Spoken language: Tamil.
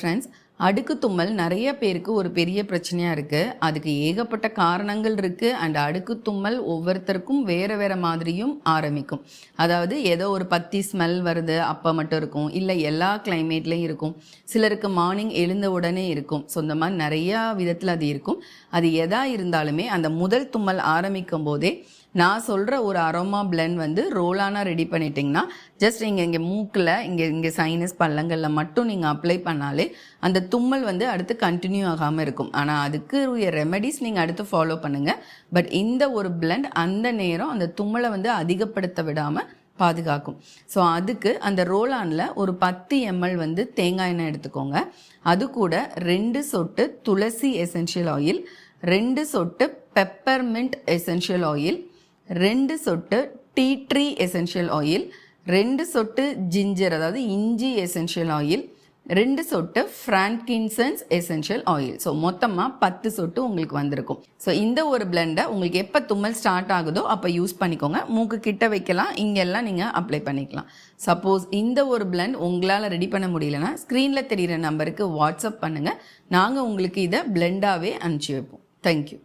ஃப்ரெண்ட்ஸ் அடுக்கு தும்மல் நிறைய பேருக்கு ஒரு பெரிய பிரச்சனையாக இருக்குது அதுக்கு ஏகப்பட்ட காரணங்கள் இருக்குது அண்ட் அடுக்கு தும்மல் ஒவ்வொருத்தருக்கும் வேறு வேறு மாதிரியும் ஆரம்பிக்கும். அதாவது ஏதோ ஒரு பத்தி ஸ்மெல் வருது அப்போ மட்டும் இருக்கும். இல்லை எல்லா கிளைமேட்லேயும் இருக்கும். சிலருக்கு மார்னிங் எழுந்த உடனே இருக்கும். ஸோ இந்த மாதிரி நிறையா விதத்தில் அது இருக்கும். அது எதா இருந்தாலுமே அந்த முதல் தும்மல் ஆரம்பிக்கும் போதே நான் சொல்கிற ஒரு அரோமா பிளெண்ட் வந்து ரோலானா ரெடி பண்ணிட்டீங்கன்னா ஜஸ்ட் நீங்கள் இங்கே மூக்கில் இங்கே இங்கே சைனஸ் பள்ளங்களில் மட்டும் நீங்கள் அப்ளை பண்ணாலே அந்த தும்மல் வந்து அடுத்து கண்டினியூ ஆகாமல் இருக்கும். ஆனால் அதுக்கு உரிய ரெமெடிஸ் நீங்கள் அடுத்து ஃபாலோ பண்ணுங்கள் பட் இந்த ஒரு பிளெண்ட் அந்த நேரம் அந்த தும்மலை வந்து அதிகப்படுத்த விடாமல் பாதுகாக்கும். ஸோ அதுக்கு அந்த ரோலானில் ஒரு பத்து எம்எல் வந்து தேங்காய் எண்ணெய் எடுத்துக்கோங்க. அது கூட ரெண்டு சொட்டு துளசி எசென்ஷியல் ஆயில் ரெண்டு சொட்டு பெப்பர்மிண்ட் எசென்ஷியல் ஆயில் ரெண்டு சொட்டு டீ ட்ரீ எசென்ஷியல் ஆயில் ரெண்டு சொட்டு ஜிஞ்சர் அதாவது இஞ்சி எசென்ஷியல் ஆயில் ரெண்டு சொட்டு ஃப்ரான்கின்சன்ஸ் எசென்ஷியல் ஆயில். ஸோ மொத்தமாக பத்து சொட்டு உங்களுக்கு வந்திருக்கும். ஸோ இந்த ஒரு பிளெண்டை உங்களுக்கு எப்போ தும்மல் ஸ்டார்ட் ஆகுதோ அப்போ யூஸ் பண்ணிக்கோங்க. மூக்கு கிட்ட வைக்கலாம் இங்கெல்லாம் நீங்கள் அப்ளை பண்ணிக்கலாம். சப்போஸ் இந்த ஒரு பிளெண்ட் உங்களால் ரெடி பண்ண முடியலன்னா ஸ்க்ரீனில் தெரிகிற நம்பருக்கு வாட்ஸ்அப் பண்ணுங்கள் நாங்கள் உங்களுக்கு இதை பிளெண்டாகவே அனுப்பிச்சி வைப்போம். தேங்க்யூ